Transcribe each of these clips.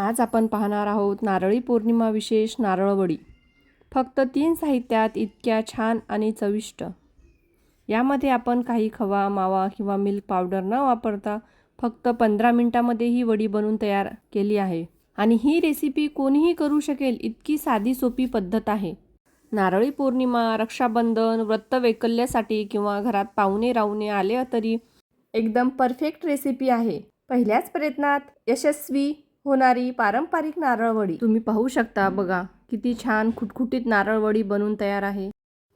आज आपण पाहणार आहोत नारळी पौर्णिमा विशेष नारळवडी. फक्त तीन साहित्यात इतक्या छान आणि चविष्ट. यामध्ये आपण काही खवा मावा किंवा मिल्क पावडर न वापरता फक्त पंधरा मिनटामध्ये ही वडी बनवून तयार केली आहे. आणि ही रेसिपी कोणीही करू शकेल इतकी साधी सोपी पद्धत आहे. नारळी पौर्णिमा रक्षाबंधन व्रतवैकल्यासाठी किंवा घरात पाहुणे राहुणे आले तरी एकदम परफेक्ट रेसिपी आहे. पहिल्याच प्रयत्नात यशस्वी होणारी पारंपरिक नारळवडी. तुम्ही पाहू शकता बघा किती छान खुटखुटीत नारळवडी बनवून तयार आहे.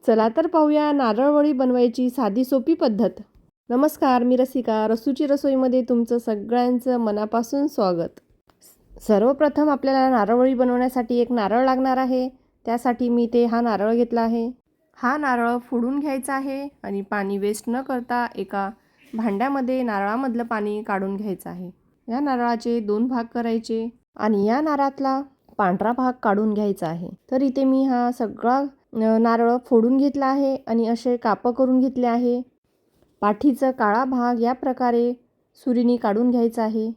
चला तर पाहूया नारळवडी बनवायची साधी सोपी पद्धत. नमस्कार मी रसिका. रसूची रसोईमध्ये तुमचं सगळ्यांचं मनापासून स्वागत. सर्वप्रथम आपल्याला नारळवळी बनवण्यासाठी एक नारळ लागणार आहे. त्यासाठी मी ते हा नारळ घेतला आहे. हा नारळ फोडून घ्यायचा आहे आणि पाणी वेस्ट न करता एका भांड्यामध्ये नारळामधलं पाणी काढून घ्यायचं आहे. या नारळाचे दोन भाग करायचे आणि या नारळातला पांढरा भाग काढून घ्यायचा आहे. तर इथे मी हा सगळा नारळ फोडून घेतला आहे आणि असे कापं करून घेतले आहे. पाठीचा काळा भाग या प्रकारे सुरीने काढून घ्यायचा आहे.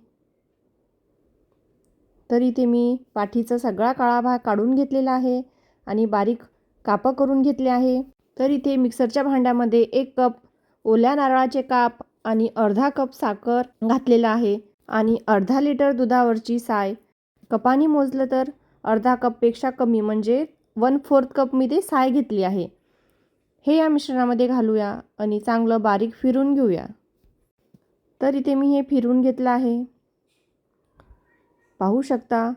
तर इथे मी पाठीचा सगळा काळा भाग काढून घेतलेला आहे आणि बारीक कापं करून घेतले आहे. तर इथे मिक्सरच्या भांड्यामध्ये एक कप ओल्या नारळाचे काप आणि अर्धा कप साखर घातलेला आहे. आणि अर्धा लिटर दुधावरची साय. कपाने मोजलं तर अर्धा कपपेक्षा कमी म्हणजे वन फोर्थ कप मी ते साय घेतली आहे. हे या मिश्रणामध्ये घालूया आणि चांगलं बारीक फिरून घेऊया. तर इथे मी हे फिरून घेतलं आहे. पाहू शकता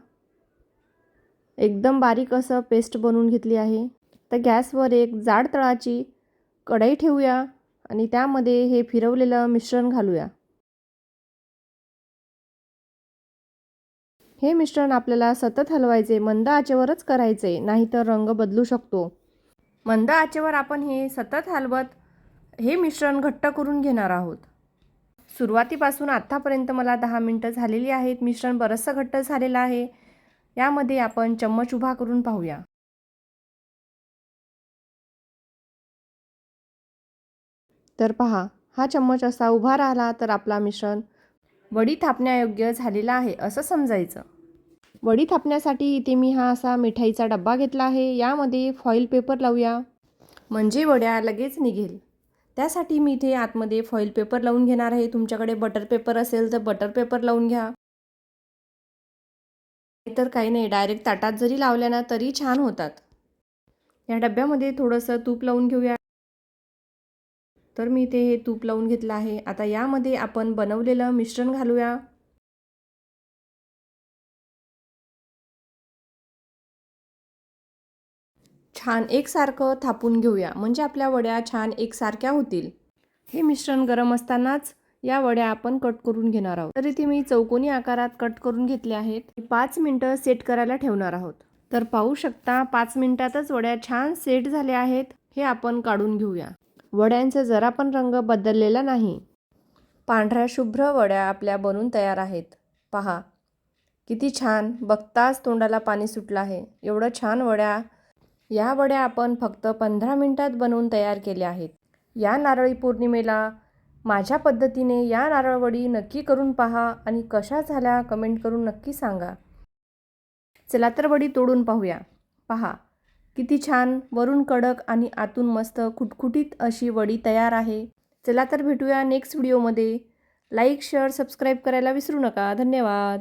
एकदम बारीक असं पेस्ट बनवून घेतली आहे. तर गॅसवर एक जाड तळाची कढई ठेवूया आणि त्यामध्ये हे फिरवलेलं मिश्रण घालूया. हे मिश्रण आपल्याला सतत हलवायचे मंद आचेवरच करायचे नाहीतर रंग बदलू शकतो. मंद आचेवर आपण हे सतत हलवत हे मिश्रण घट्ट करून घेणार आहोत. सुरुवातीपासून आत्तापर्यंत मला दहा मिनटं झालेली आहेत. मिश्रण बरंचसं घट्ट झालेलं आहे. यामध्ये आपण चम्मच उभा करून पाहूया. तर पहा हा चम्मच असा उभा राहिला तर आपला मिश्रण वडी थापण्यायोग्य झालेला आहे असं समजायचं. वडी थापण्यासाठी इथे मी हा असा मिठाईचा डब्बा घेतला आहे. यामध्ये फॉईल पेपर लावूया. म्हणजे वड्या लगेच निघेल. त्यासाठी मी इथे आतमध्ये फॉईल पेपर लावून घेणार आहे. तुमच्याकडे बटर पेपर असेल तर बटर पेपर लावून घ्या. तर काही नाही डायरेक्ट ताटात जरी लावल्या ना तरी छान होतात. या डब्यामध्ये थोडंसं तूप लावून घेऊया. तर मी ते हे तूप लावून घेतलं आहे. आता यामध्ये आपण बनवलेलं मिश्रण घालूया. छान एकसारखं थापून घेऊया. म्हणजे आपल्या वड्या छान एकसारख्या होतील. हे मिश्रण गरम असतानाच या वड्या आपण कट करून घेणार आहोत. तर इथे मी चौकोनी आकारात कट करून घेतले आहेत. पाच मिनटं सेट करायला ठेवणार आहोत. तर पाहू शकता पाच मिनिटातच वड्या छान सेट झाल्या आहेत. हे आपण काढून घेऊया. वड्यांचा जरा पण रंग बदललेला नाही. पांढऱ्या शुभ्र वड्या आपल्या बनून तयार आहेत. पहा. किती छान. बघताच तोंडाला पाणी सुटलं आहे. एवढं छान वड्या. या वड्या आपण फक्त पंधरा मिनटात बनवून तयार केल्या आहेत. या नारळी पौर्णिमेला माझ्या पद्धतीने या नारळवडी नक्की करून पहा आणि कशा झाल्या कमेंट करून नक्की सांगा. चला तर वडी तोडून पाहूया. पहा. किती छान वरून कडक आणि आतून मस्त खुटखुटीत अशी वडी तयार आहे. चला तर भेटूया नेक्स्ट व्हिडिओमध्ये लाईक शेअर सबस्क्राईब करायला विसरू नका. धन्यवाद.